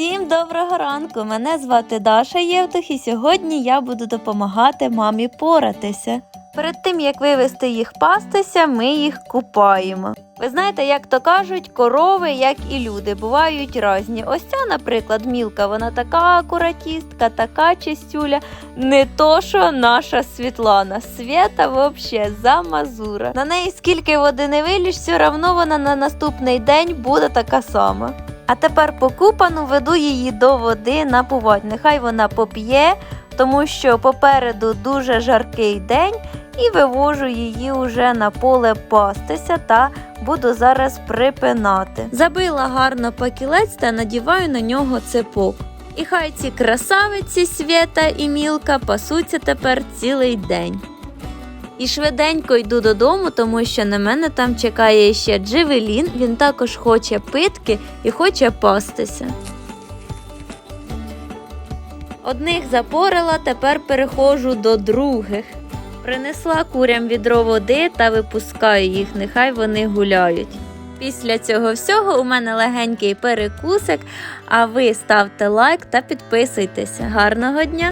Всім доброго ранку! Мене звати Даша Євтух і сьогодні я буду допомагати мамі поратися. Перед тим як вивести їх пастися, ми їх купаємо. Ви знаєте, як то кажуть, корови, як і люди, бувають різні. Ось ця, наприклад, мілка, вона така акуратістка, така чистюля. Не то, що наша Світлана. Свята вообще за мазура. На неї скільки води не виліш, все одно вона на наступний день буде така сама. А тепер покупану веду її до води напувати. Нехай вона поп'є, тому що попереду дуже жаркий день, і вивожу її уже на поле пастися та буду зараз припинати. Забила гарно пакілець та надіваю на нього цепок. І хай ці красавиці Свєта і Мілка пасуться тепер цілий день. І швиденько йду додому, тому що на мене там чекає ще Джевелін. Він також хоче питки і хоче пастися. Одних запорила, тепер переходжу до других. Принесла курям відро води та випускаю їх, нехай вони гуляють. Після цього всього у мене легенький перекусик, а ви ставте лайк та підписуйтеся. Гарного дня!